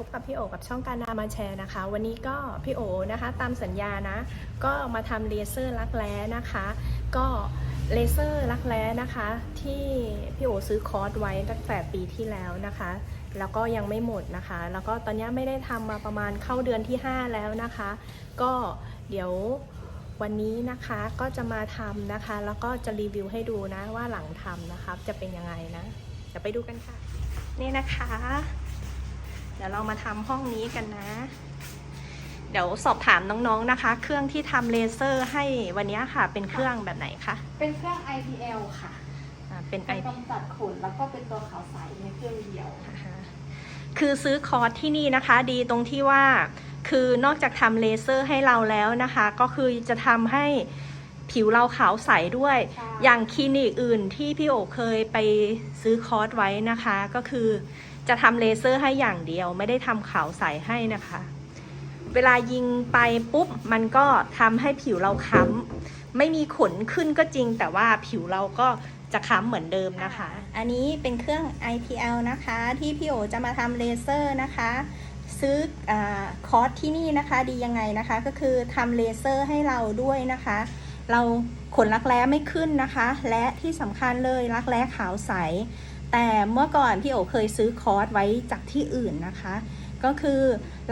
พบกับพี่โอกับช่องการนามาแชร์นะคะ วันนี้ก็พี่โอนะคะตามสัญญานะ ก็มาทำเลเซอร์รักแร้นะคะ ก็เลเซอร์รักแร้นะคะ ที่พี่โอซื้อคอร์สไว้ตั้งแต่ปีที่แล้วนะคะ แล้วก็ยังไม่หมดนะคะ แล้วก็ตอนนี้ไม่ได้ทำมาประมาณเข้าเดือนที่ 5 แล้วนะคะ ก็เดี๋ยววันนี้นะคะก็จะมาทำนะคะ แล้วก็จะรีวิวให้ดูนะว่าหลังทำนะคะจะเป็นยังไงนะเดี๋ยวไปดูกันค่ะ นี่นะคะ ดี๋ยวเรามาทำห้องนี้กันนะ เดี๋ยวสอบถามน้องๆนะคะ เครื่องที่ทำเลเซอร์ให้วันนี้ค่ะ เป็นเครื่องแบบไหนคะเป็นเครื่อง IPL ค่ะอ่าเป็นไอ เป็นกำจัดขนแล้วก็เป็นตัวขาวใสในเครื่องเดียวคือซื้อคอร์สที่นี่นะคะ ดีตรงที่ว่าคือนอกจากทำเลเซอร์ให้เราแล้วนะคะ ก็คือจะทำให้ ผิวเราขาวใสด้วยใช่อย่างคลินิกอื่นที่พี่โอเคยไปซื้อคอร์สไว้นะคะ ก็คือจะทำเลเซอร์ให้อย่างเดียว ไม่ได้ทำขาวใสให้นะคะ เวลายิงไปปุ๊บ มันก็ทำให้ผิวเราค้ำไม่มีขนขึ้นก็จริง แต่ว่าผิวเราก็จะค้ำเหมือนเดิมนะคะ อันนี้เป็นเครื่อง IPL นะคะ ที่พี่โอจะมาทำเลเซอร์นะคะ ซื้ออาคอร์สที่นี่นะคะ ดียังไงนะคะ ก็คือทำเลเซอร์ให้เราด้วยนะคะ เราขนรักแร้ไม่ขึ้นนะคะ และที่สำคัญเลยรักแร้ขาวใส แต่เมื่อก่อนพี่โอเคยซื้อคอร์สไว้จากที่อื่นนะคะ ก็คือ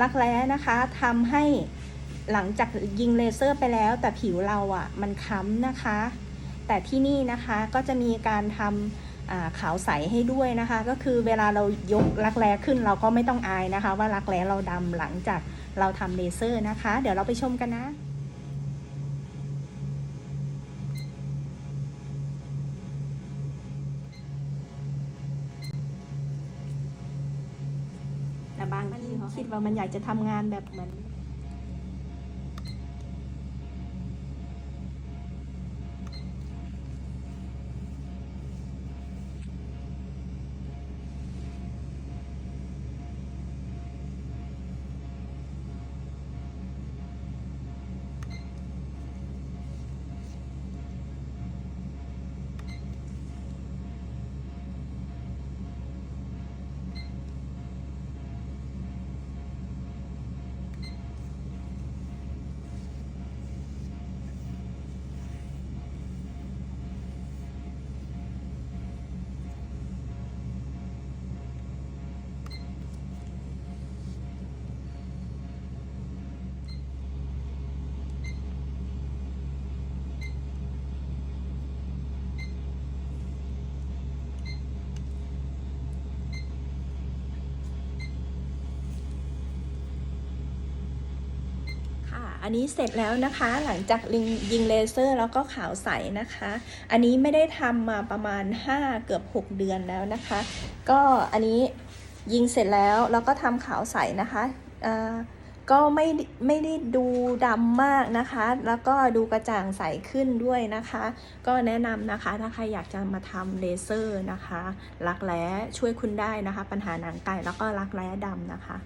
รักแร้นะคะทำให้หลังจากยิงเลเซอร์ไปแล้ว แต่ผิวเราอะ่ะมันค้ำนะคะ แต่ที่นี่นะคะก็จะมีการทำอ่าขาวใสให้ด้วยนะคะ ก็คือเวลาเรายกรักแร้ขึ้นเราก็ไม่ต้องอายนะคะ ว่ารักแร้เราดำหลังจากเราทำเลเซอร์นะคะ เดี๋ยวเราไปชมกันนะ คิดว่ามันอยากจะทำงานแบบเหมือน อันนี้เสร็จแล้วนะคะ หลังจากยิงเลเซอร์แล้วก็ขาวใสนะคะ อันนี้ไม่ได้ทำมาประมาณ 5 เกือบ 6 เดือนแล้วนะคะ ก็อันนี้ยิงเสร็จแล้วแล้วก็ทำขาวใสนะคะก็ไม่ไม่ได้ดูดำมากนะคะ แล้วก็ดูกระจ่างใสขึ้นด้วยนะคะ ก็แนะนำนะคะถ้าใครอยากจะมาทำเลเซอร์นะคะ รักแร้ช่วยคุณได้นะคะ ปัญหาหนังไก่แล้วก็รักแร้ดำนะคะ